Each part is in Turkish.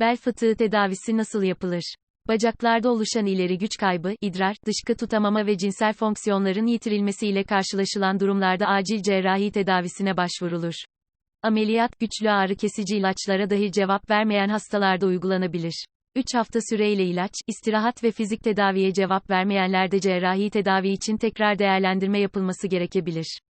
Bel fıtığı tedavisi nasıl yapılır? Bacaklarda oluşan ileri güç kaybı, idrar, dışkı tutamama ve cinsel fonksiyonların yitirilmesiyle karşılaşılan durumlarda acil cerrahi tedavisine başvurulur. Ameliyat, güçlü ağrı kesici ilaçlara dahi cevap vermeyen hastalarda uygulanabilir. 3 hafta süreyle ilaç, istirahat ve fizik tedaviye cevap vermeyenlerde cerrahi tedavi için tekrar değerlendirme yapılması gerekebilir.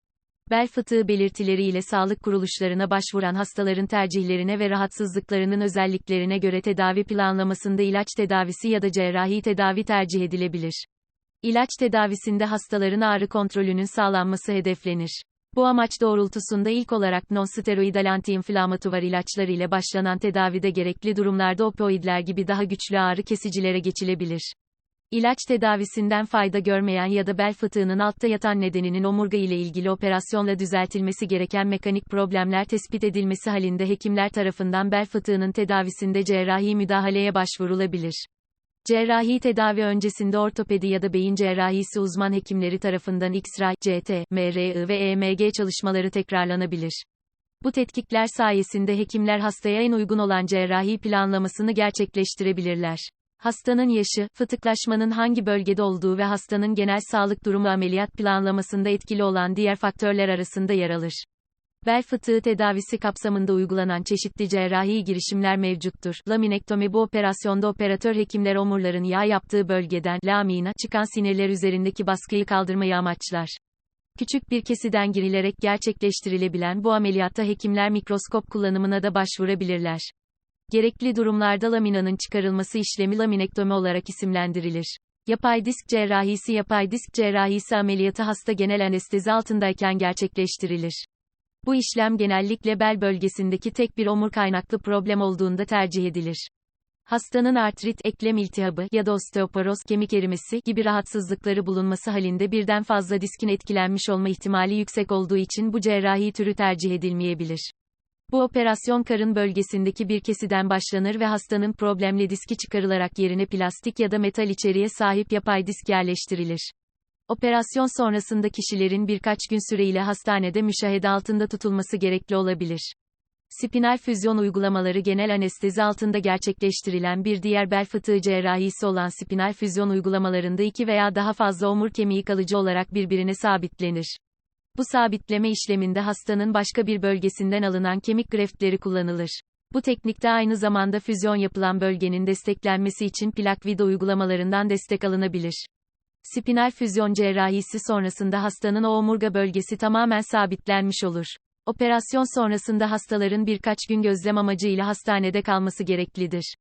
Bel fıtığı belirtileriyle sağlık kuruluşlarına başvuran hastaların tercihlerine ve rahatsızlıklarının özelliklerine göre tedavi planlamasında ilaç tedavisi ya da cerrahi tedavi tercih edilebilir. İlaç tedavisinde hastaların ağrı kontrolünün sağlanması hedeflenir. Bu amaç doğrultusunda ilk olarak nonsteroidal antiinflamatuvar ilaçlar ile başlanan tedavide gerekli durumlarda opioidler gibi daha güçlü ağrı kesicilere geçilebilir. İlaç tedavisinden fayda görmeyen ya da bel fıtığının altta yatan nedeninin omurga ile ilgili operasyonla düzeltilmesi gereken mekanik problemler tespit edilmesi halinde hekimler tarafından bel fıtığının tedavisinde cerrahi müdahaleye başvurulabilir. Cerrahi tedavi öncesinde ortopedi ya da beyin cerrahisi uzman hekimleri tarafından X-ray, CT, MRI ve EMG çalışmaları tekrarlanabilir. Bu tetkikler sayesinde hekimler hastaya en uygun olan cerrahi planlamasını gerçekleştirebilirler. Hastanın yaşı, fıtıklaşmanın hangi bölgede olduğu ve hastanın genel sağlık durumu ameliyat planlamasında etkili olan diğer faktörler arasında yer alır. Bel fıtığı tedavisi kapsamında uygulanan çeşitli cerrahi girişimler mevcuttur. Laminektomi bu operasyonda operatör hekimler omurların yağ yaptığı bölgeden lamina çıkan sinirler üzerindeki baskıyı kaldırmayı amaçlar. Küçük bir kesiden girilerek gerçekleştirilebilen bu ameliyatta hekimler mikroskop kullanımına da başvurabilirler. Gerekli durumlarda laminanın çıkarılması işlemi laminektomi olarak isimlendirilir. Yapay disk cerrahisi Yapay disk cerrahisi ameliyatı hasta genel anestezi altındayken gerçekleştirilir. Bu işlem genellikle bel bölgesindeki tek bir omur kaynaklı problem olduğunda tercih edilir. Hastanın artrit, eklem iltihabı ya da osteoporoz, kemik erimesi gibi rahatsızlıkları bulunması halinde birden fazla diskin etkilenmiş olma ihtimali yüksek olduğu için bu cerrahi türü tercih edilmeyebilir. Bu operasyon karın bölgesindeki bir kesiden başlanır ve hastanın problemli diski çıkarılarak yerine plastik ya da metal içeriğe sahip yapay disk yerleştirilir. Operasyon sonrasında kişilerin birkaç gün süreyle hastanede müşahede altında tutulması gerekli olabilir. Spinal füzyon uygulamaları genel anestezi altında gerçekleştirilen bir diğer bel fıtığı cerrahisi olan spinal füzyon uygulamalarında iki veya daha fazla omur kemiği kalıcı olarak birbirine sabitlenir. Bu sabitleme işleminde hastanın başka bir bölgesinden alınan kemik greftleri kullanılır. Bu teknikte aynı zamanda füzyon yapılan bölgenin desteklenmesi için plak vida uygulamalarından destek alınabilir. Spinal füzyon cerrahisi sonrasında hastanın o omurga bölgesi tamamen sabitlenmiş olur. Operasyon sonrasında hastaların birkaç gün gözlem amacıyla hastanede kalması gereklidir.